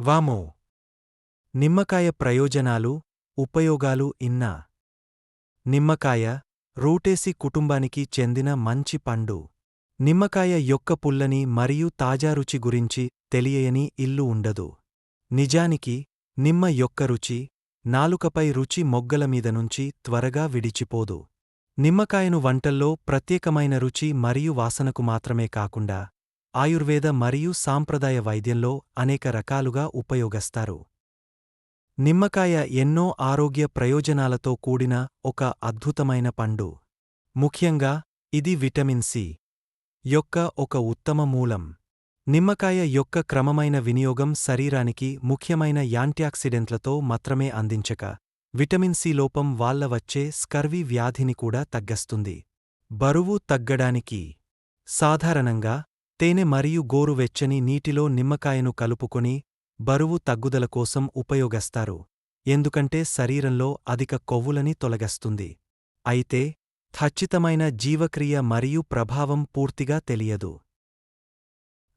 వామో. నిమ్మకాయ ప్రయోజనాలు ఉపయోగాలు ఇన్నా. నిమ్మకాయ రూటేసి కుటుంబానికి చెందిన మంచి పండు. నిమ్మకాయ యొక్క పుల్లని మరియు తాజా రుచి గురించి తెలియని ఇల్లు ఉండదు. నిజానికి నిమ్మ యొక్క రుచి నాలుకపై రుచి మొగ్గల మీద నుంచి త్వరగా విడిచిపోదు. నిమ్మకాయను వంటల్లో ప్రత్యేకమైన రుచి మరియు వాసనకు మాత్రమే కాకుండా ఆయుర్వేద మరియు సాంప్రదాయ వైద్యంలో అనేక రకాలుగా ఉపయోగస్తారు. నిమ్మకాయ ఎన్నో ఆరోగ్య ప్రయోజనాలతో కూడిన ఒక అద్భుతమైన పండు. ముఖ్యంగా ఇది విటమిన్ సి యొక్క ఒక ఉత్తమ మూలం. నిమ్మకాయ యొక్క క్రమమైన వినియోగం శరీరానికి ముఖ్యమైన యాంటీఆక్సిడెంట్లతో మాత్రమే అందించక విటమిన్ సి లోపం వాళ్ళ వచ్చే స్కర్వీ వ్యాధిని కూడా తగ్గస్తుంది. బరువు తగ్గడానికి సాధారణంగా తేనె మరియు గోరువెచ్చని నీటిలో నిమ్మకాయను కలుపుకొని బరువు తగ్గుదల కోసం ఉపయోగస్తారు. ఎందుకంటే శరీరంలో అధిక కొవ్వులని తొలగస్తుంది. అయితే ఖచ్చితమైన జీవక్రియ మరియు ప్రభావం పూర్తిగా తెలియదు.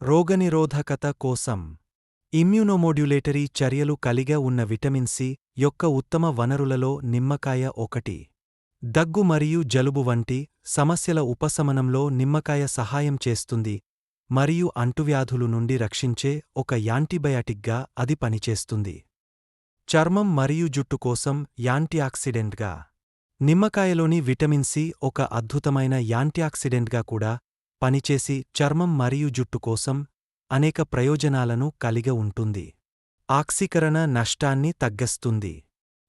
రోగనిరోధకత కోసం ఇమ్యూనోమోడ్యులేటరీ చర్యలు కలిగ ఉన్న విటమిన్ సి యొక్క ఉత్తమ వనరులలో నిమ్మకాయ ఒకటి. దగ్గు మరియు జలుబు వంటి సమస్యల ఉపశమనంలో నిమ్మకాయ సహాయం చేస్తుంది. మరియు అంటువ్యాధులు నుండి రక్షించే ఒక యాంటీబయాటిక్గా అది పనిచేస్తుంది. చర్మం మరియు జుట్టు కోసం యాంటీఆక్సిడెంట్గా. నిమ్మకాయలోని విటమిన్ సి ఒక అద్భుతమైన యాంటీఆక్సిడెంట్గా కూడా పనిచేసి చర్మం మరియు జుట్టు కోసం అనేక ప్రయోజనాలను కలిగి ఉంటుంది. ఆక్సీకరణ నష్టాన్ని తగ్గస్తుంది.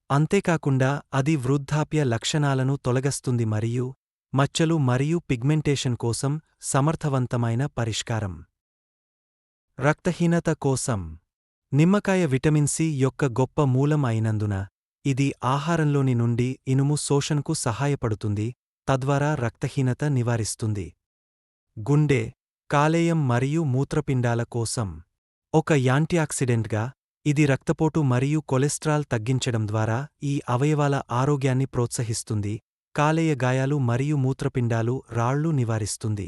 అంతేకాకుండా అది వృద్ధాప్య లక్షణాలను తొలగస్తుంది మరియు మచ్చలు మరియు పిగ్మెంటేషన్ కోసం సమర్థవంతమైన పరిష్కారం. రక్తహీనత కోసం. నిమ్మకాయ విటమిన్ సి యొక్క గొప్ప మూలం అయినందున ఇది ఆహారంలోని నుండి ఇనుము శోషణకు సహాయపడుతుంది తద్వారా రక్తహీనత నివారిస్తుంది. గుండె కాలేయం మరియు మూత్రపిండాల కోసం. ఒక యాంటీఆక్సిడెంట్గా ఇది రక్తపోటు మరియు కొలెస్ట్రాల్ తగ్గించడం ద్వారా ఈ అవయవాల ఆరోగ్యాన్ని ప్రోత్సహిస్తుంది కాలేయ గాయాలు మరియు మూత్రపిండాలు రాళ్ళు నివారిస్తుంది.